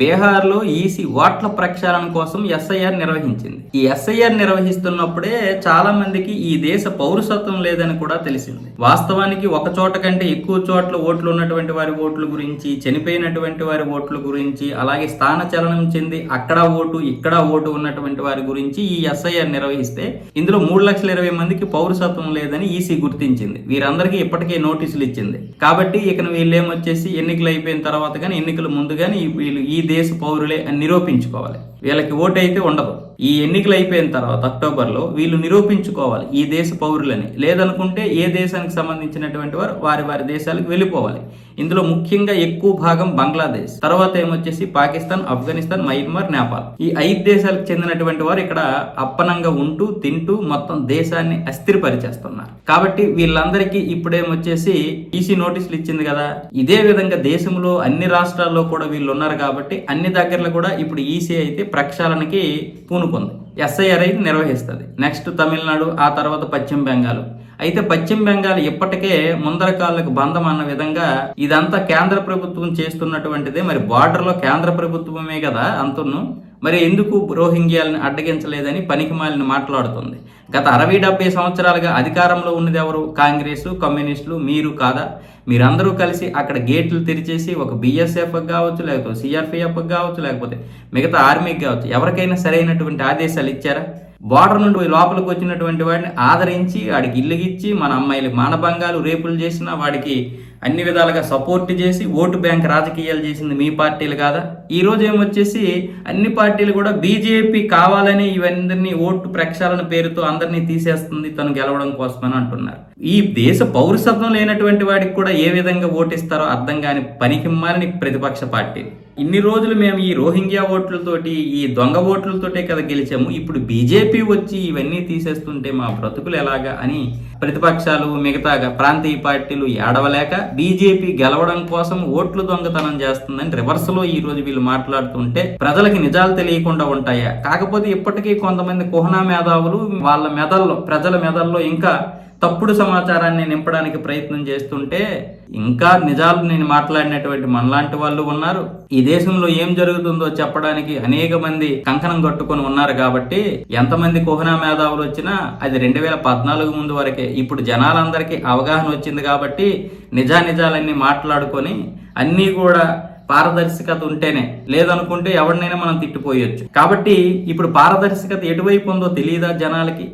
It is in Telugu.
బీహార్లో ఈసీ ఓట్ల ప్రక్షాళన కోసం ఎస్ఐఆర్ నిర్వహించింది. ఈ ఎస్ఐఆర్ నిర్వహిస్తున్నప్పుడే చాలా మందికి ఈ దేశ పౌరసత్వం లేదని కూడా తెలిసింది. వాస్తవానికి ఒక చోట కంటే ఎక్కువ చోట్ల ఓట్లు ఉన్నటువంటి వారి ఓట్ల గురించి చనిపోయినటువంటి వారి ఓట్ల గురించి అలాగే స్థాన చలనం చెంది అక్కడ ఓటు ఇక్కడ ఓటు ఉన్నటువంటి వారి గురించి ఈ ఎస్ఐఆర్ నిర్వహిస్తే ఇందులో మూడు లక్షల ఇరవై మందికి పౌరసత్వం లేదని ఈసీ గుర్తించింది. వీరందరికీ ఇప్పటికే నోటీసులు ఇచ్చింది. కాబట్టి ఇక వీళ్ళేమొచ్చేసి ఎన్నికలు అయిపోయిన తర్వాత కానీ ఎన్నికల ముందు కానీ వీళ్ళు ఈ దేశ పౌరులే అని నిరూపించుకోవాలి. వీళ్ళకి ఓటు అయితే ఉండదు. ఈ ఎన్నికలు అయిపోయిన తర్వాత అక్టోబర్లో వీళ్ళు నిరూపించుకోవాలి ఈ దేశ పౌరులని. లేదనుకుంటే ఏ దేశానికి సంబంధించినటువంటి వారు వారి వారి దేశాలకు వెళ్ళిపోవాలి. ఇందులో ముఖ్యంగా ఎక్కువ భాగం బంగ్లాదేశ్. తర్వాత ఏమొచ్చేసి పాకిస్తాన్ ఆఫ్ఘనిస్తాన్ మయన్మార్ నేపాల్. ఈ ఐదు దేశాలకు చెందినటువంటి వారు ఇక్కడ అప్పనంగా ఉంటూ తింటూ మొత్తం దేశాన్ని అస్థిరపరిచేస్తున్నారు. కాబట్టి వీళ్ళందరికీ ఇప్పుడేమొచ్చేసి ఈసీ నోటీసులు ఇచ్చింది కదా. ఇదే విధంగా దేశంలో అన్ని రాష్ట్రాల్లో కూడా వీళ్ళు ఉన్నారు కాబట్టి అన్ని దగ్గరలో కూడా ఇప్పుడు ఈసీ అయితే ప్రక్షాళనకి పూనుకుంది. ఎస్ఐఆర్ఐ నిర్వహిస్తుంది. నెక్స్ట్ తమిళనాడు ఆ తర్వాత పశ్చిమ బెంగాల్. అయితే పశ్చిమ బెంగాల్ ఇప్పటికే ముందరకాలకు బంధం అన్న విధంగా ఇదంతా కేంద్ర ప్రభుత్వం చేస్తున్నటువంటిదే. మరి బార్డర్లో కేంద్ర ప్రభుత్వమే కదా అంతను. మరి ఎందుకు రోహింగ్యాలను అడ్డగించలేదని పనికిమాలిన మాట్లాడుతుంది. గత అరవై డెబ్బై సంవత్సరాలుగా అధికారంలో ఉన్నది ఎవరు? కాంగ్రెస్ కమ్యూనిస్టులు మీరు కాదా? మీరందరూ కలిసి అక్కడ గేట్లు తెరిచేసి ఒక బిఎస్ఎఫ్ కావచ్చు లేకపోతే సిఆర్పిఎఫ్ కావచ్చు లేకపోతే మిగతా ఆర్మీకి కావచ్చు ఎవరికైనా సరైనటువంటి ఆదేశాలు ఇచ్చారా? బార్డర్ నుండి లోపలికి వచ్చినటువంటి వాడిని ఆదరించి వాడికి ఇల్లుగిచ్చి మన అమ్మాయిలు మానభంగాలు రేపులు చేసినా వాడికి అన్ని విధాలుగా సపోర్ట్ చేసి ఓటు బ్యాంక్ రాజకీయాలు చేసింది మీ పార్టీలు కాదా? ఈ ఏమొచ్చేసి అన్ని పార్టీలు కూడా బీజేపీ కావాలని ఇవన్నీ ఓటు ప్రక్షాళన పేరుతో అందరినీ తీసేస్తుంది తను గెలవడం కోసమని అంటున్నారు. ఈ దేశ పౌరసత్వం లేనటువంటి వాడికి కూడా ఏ విధంగా ఓటిస్తారో అర్థం కాని పనికిమ్మాలని ప్రతిపక్ష పార్టీ. ఇన్ని రోజులు మేము ఈ రోహింగ్యా ఓట్లతోటి ఈ దొంగ ఓట్లతోటే కదా గెలిచాము. ఇప్పుడు బీజేపీ వచ్చి ఇవన్నీ తీసేస్తుంటే మా బ్రతుకులు ఎలాగా అని ప్రతిపక్షాలు మిగతాగా ప్రాంతీయ పార్టీలు ఏడవలేక బీజేపీ గెలవడం కోసం ఓట్లు దొంగతనం చేస్తుందని రివర్స్లో ఈ రోజు వీళ్ళు మాట్లాడుతుంటే ప్రజలకి నిజాలు తెలియకుండా ఉంటాయా? కాకపోతే ఇప్పటికీ కొంతమంది కుహనా మేధావులు వాళ్ళ మెదల్లో ప్రజల మెదల్లో ఇంకా తప్పుడు సమాచారాన్ని నింపడానికి ప్రయత్నం చేస్తుంటే ఇంకా నిజాలు నేను మాట్లాడినటువంటి మనలాంటి వాళ్ళు ఉన్నారు. ఈ దేశంలో ఏం జరుగుతుందో చెప్పడానికి అనేక మంది కంకణం కట్టుకొని ఉన్నారు కాబట్టి ఎంతమంది కుహనా మేధావులు వచ్చినా అది రెండు వేల పద్నాలుగు ముందు వరకే. ఇప్పుడు జనాలందరికీ అవగాహన వచ్చింది కాబట్టి నిజానిజాలన్నీ మాట్లాడుకొని అన్నీ కూడా పారదర్శకత ఉంటేనే లేదనుకుంటే ఎవరినైనా మనం తిట్టిపోయొచ్చు. కాబట్టి ఇప్పుడు పారదర్శకత ఎటువైపు ఉందో తెలియదా జనాలకి?